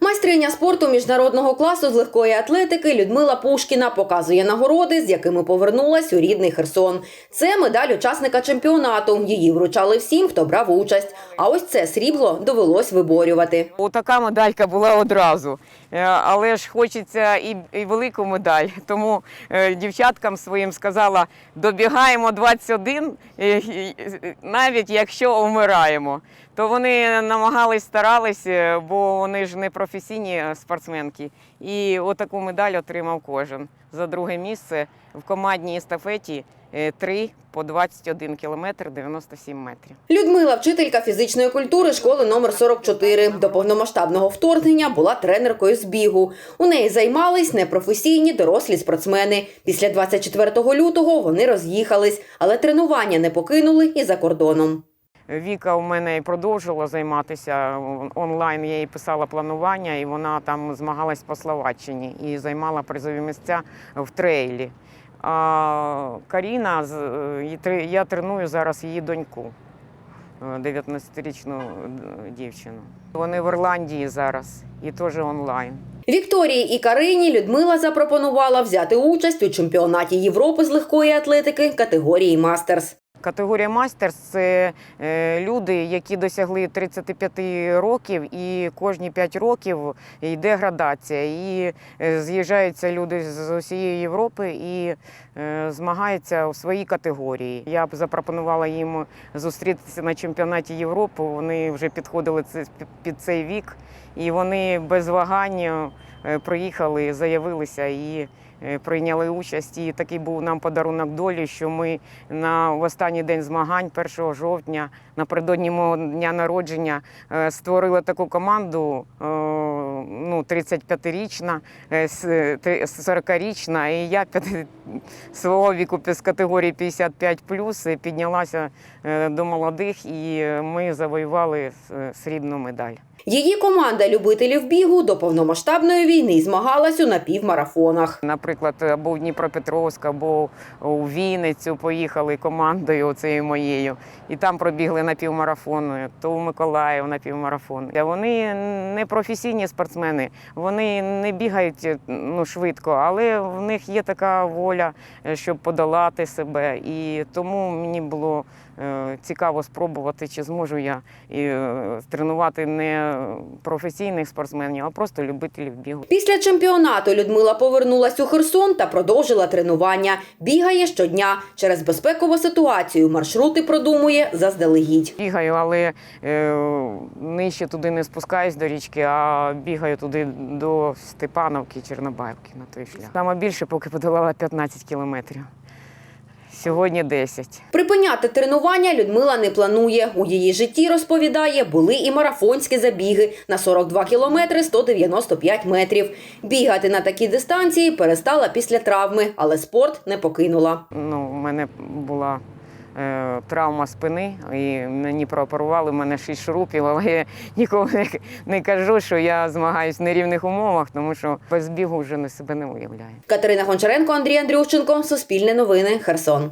Майстриня спорту міжнародного класу з легкої атлетики Людмила Пушкіна показує нагороди, з якими повернулась у рідний Херсон. Це медаль учасника чемпіонату. Її вручали всім, хто брав участь. А ось це срібло довелось виборювати. Отака медалька була одразу. Е, Але ж хочеться і, і велику медаль. Тому е, дівчаткам своїм сказала: добігаємо 21, е, і- навіть якщо вмираємо. То вони намагались, старались, е, бо вони ж не професійні спортсменки. І отаку медаль отримав кожен. За друге місце в командній естафеті 3 по 21 кілометр 97 метрів. Людмила, вчителька фізичної культури школи номер 44. До повномасштабного вторгнення була тренеркою з бігу. У неї займались непрофесійні дорослі спортсмени. Після 24 лютого вони роз'їхались, але тренування не покинули і за кордоном. Віка у мене і продовжувала займатися онлайн. Я їй писала планування, і вона там змагалась по Словаччині і займала призові місця в трейлі. А Каріна, е, я треную зараз її доньку, е, 19-річну е, дівчину. Вони в Ірландії зараз і теж онлайн. Вікторії і Карині Людмила запропонувала взяти участь у чемпіонаті Європи з легкої атлетики категорії Мастерс. Категорія мастерс це е, люди, які досягли 35 років, і кожні 5 років йде градація. І е, з'їжджаються люди з усієї Європи і е, змагаються у своїй категорії. Я б запропонувала їм зустрітися на чемпіонаті Європи. Вони вже підходили під цей вік, і вони без вагань е, приїхали, заявилися і. Е, Прийняли участь, і такий був нам подарунок долі, що ми на в останній день змагань, 1 жовтня, напередодні мого дня народження, е, створили таку команду. Е, Ну, 35-річна, е, с- три- 40-річна, і я свого віку з категорії 55 піднялася е, до молодих, і ми завоювали е, срібну медаль. Її команда любителів бігу до повномасштабної війни змагалась у напівмарафонах. Наприклад, або в Дніпропетровськ, або у Вінницю поїхали командою цією моєю, і там пробігли на півмарафон, то у Миколаїв на півмарафон. Вони не професійні спортсмени, вони не бігають ну, швидко, але в них є така воля, е, щоб подолати себе. І тому мені було е, цікаво спробувати, чи зможу я і, е, тренувати не професійних спортсменів, а просто любителів бігу. Після чемпіонату Людмила повернулась у Херсон та продовжила тренування. Бігає щодня. Через безпекову ситуацію маршрути продумує заздалегідь. Бігаю, але е, нижче туди не спускаюсь до річки, а бігаю туди до Степановки, Чорнобаївки на той шлях. Саме більше, поки подолала 15 кілометрів. Сьогодні 10. Припиняти тренування Людмила не планує. У її житті, розповідає, були і марафонські забіги на 42 кілометри 195 метрів. Бігати на такі дистанції перестала після травми, але спорт не покинула. Ну, у мене була травма спини, і мені прооперували, у мене шість шурупів, але я нікому не, кажу, що я змагаюсь в нерівних умовах, тому що без бігу вже на себе не уявляю. Катерина Гончаренко, Андрій Андрющенко, Суспільне новини, Херсон.